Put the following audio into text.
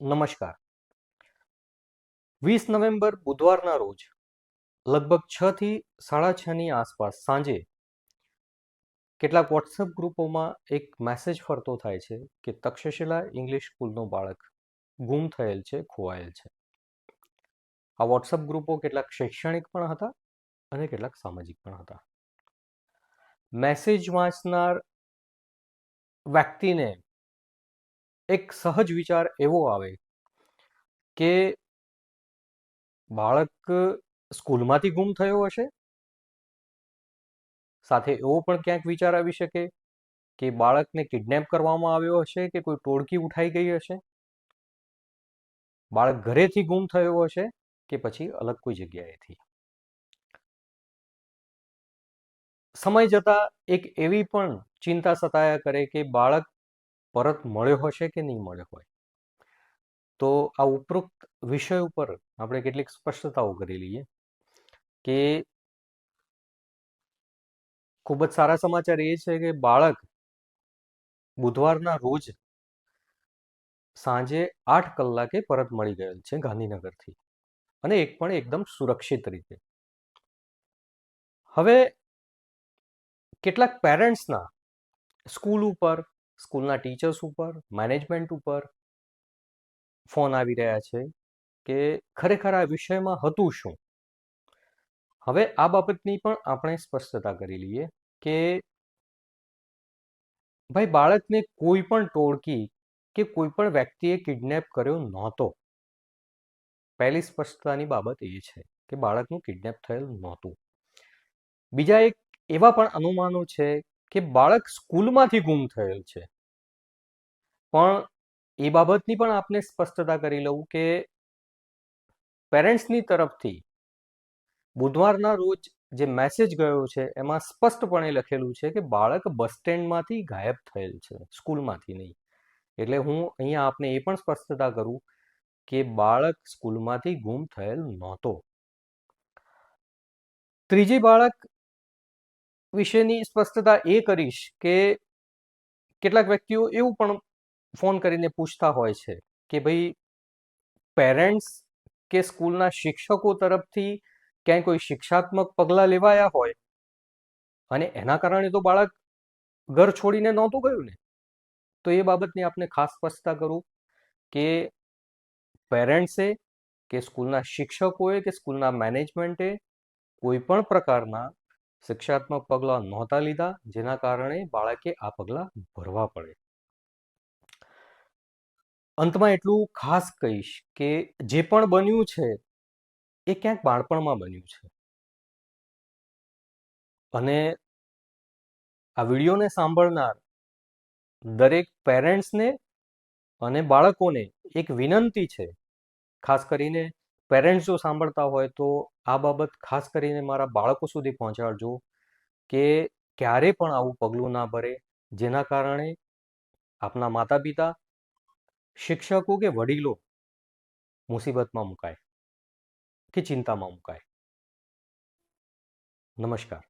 નમસ્કાર. વીસ નવેમ્બર બુધવારના રોજ, લગભગ છ થી સાડા છ ની આસપાસ સાંજે, કેટલાક વોટ્સઅપ ગ્રુપોમાં એક મેસેજ ફરતો થાય છે કે તક્ષશિલા ઇંગ્લિશ સ્કૂલનો બાળક ગુમ થયેલ છે, ખોવાયેલ છે. આ વોટ્સઅપ ગ્રુપો કેટલાક શૈક્ષણિક પણ હતા અને કેટલાક સામાજિક પણ હતા. મેસેજ વાંચનાર વ્યક્તિને એક સહજ વિચાર એવો આવે કે બાળક સ્કૂલમાંથી ગુમ થયો હશે? સાથે એવો પણ ક્યાંક વિચાર આવી શકે કે બાળકને કિડનેપ કરવામાં આવ્યો હશે કે કોઈ ટોળકી ઉઠાઈ ગઈ હશે? બાળક ઘરેથી ગુમ થયો હશે કે પછી અલગ કોઈ જગ્યાએથી? સમય જતા એક એવી પણ ચિંતા સતાયા કરે કે બાળક પરત મળ્યો હશે કે નહીં મળ્યો હોય? તો આ ઉપરોક્ત વિષય ઉપર આપણે કેટલીક સ્પષ્ટતાઓ કરી લઈએ કે ખૂબ જ સારા સમાચાર એ છે કે બાળક બુધવારના રોજ સાંજે આઠ કલાકે પરત મળી ગયેલ છે ગાંધીનગરથી અને એક પણ એકદમ સુરક્ષિત રીતે. હવે કેટલાક પેરેન્ટ્સના સ્કૂલ ઉપર સ્કૂલના ટીચર્સ ઉપર, મેનેજમેન્ટ ઉપર ફોન આવી રહ્યા છે કે ખરેખર આ વિષયમાં હતું શું? હવે આ બાબતની પણ આપણે સ્પષ્ટતા કરી લઈએ કે ભાઈ, બાળકને કોઈ પણ ટોળકી કે કોઈ પણ વ્યક્તિએ કિડનેપ કર્યો નહોતો. પહેલી સ્પષ્ટતાની બાબત એ છે કે બાળકનું કિડનેપ થયેલ નહોતું. બીજા એક એવા પણ અનુમાનો છે કે બાળક સ્કૂલમાંથી ગુમ થયેલ છે. પણ એ બાબતની પણ આપને સ્પષ્ટતા કરી લઉં કે પેરેન્ટ્સની તરફથી બુધવારના રોજ જે મેસેજ ગયો છે, એમાં સ્પષ્ટપણે લખેલું છે કે બાળક બસ સ્ટેન્ડમાંથી ગાયબ થયેલ છે, સ્કૂલમાંથી નહીં. એટલે હું અહીંયા આપને એ પણ સ્પષ્ટતા કરું કે બાળક સ્કૂલમાંથી ગુમ થયેલ નહોતો. ત્રીજી બાળક વિશેની સ્પષ્ટતા એ કરીશ કે કેટલાક વ્યક્તિઓ એવું પણ ફોન કરીને પૂછતા હોય છે કે ભાઈ, પેરેન્ટ્સ કે સ્કૂલના શિક્ષકો તરફથી ક્યાંય કોઈ શિક્ષાત્મક પગલાં લેવાયા હોય? અને એના કારણે તો બાળક ઘર છોડીને નહોતું ગયું ને? તો એ બાબતની આપને ખાસ સ્પષ્ટતા કરું કે પેરેન્ટ્સે કે સ્કૂલના શિક્ષકોએ કે સ્કૂલના મેનેજમેન્ટે કોઈ પણ પ્રકારના શિક્ષાત્મક પગલાં નહોતા લીધા, જેના કારણે બાળકે આ પગલાં ભરવા પડે. અંતમાં એટલું ખાસ કહીશ કે જે પણ બન્યું છે, એ ક્યાંક બાળપણમાં બન્યું છે. અને આ વિડીયોને સાંભળનાર દરેક પેરેન્ટ્સને અને બાળકોને એક વિનંતી છે, ખાસ કરીને પેરેન્ટ્સ જો સાંભળતા હોય તો આ બાબત ખાસ કરીને મારા બાળકો સુધી પહોંચાડજો કે ક્યારે પણ આવું પગલું ના ભરે, જેના કારણે આપના માતા પિતા શિક્ષકો કે વડીલો મુસીબતમાં મુકાય કે ચિંતામાં મુકાય. નમસ્કાર.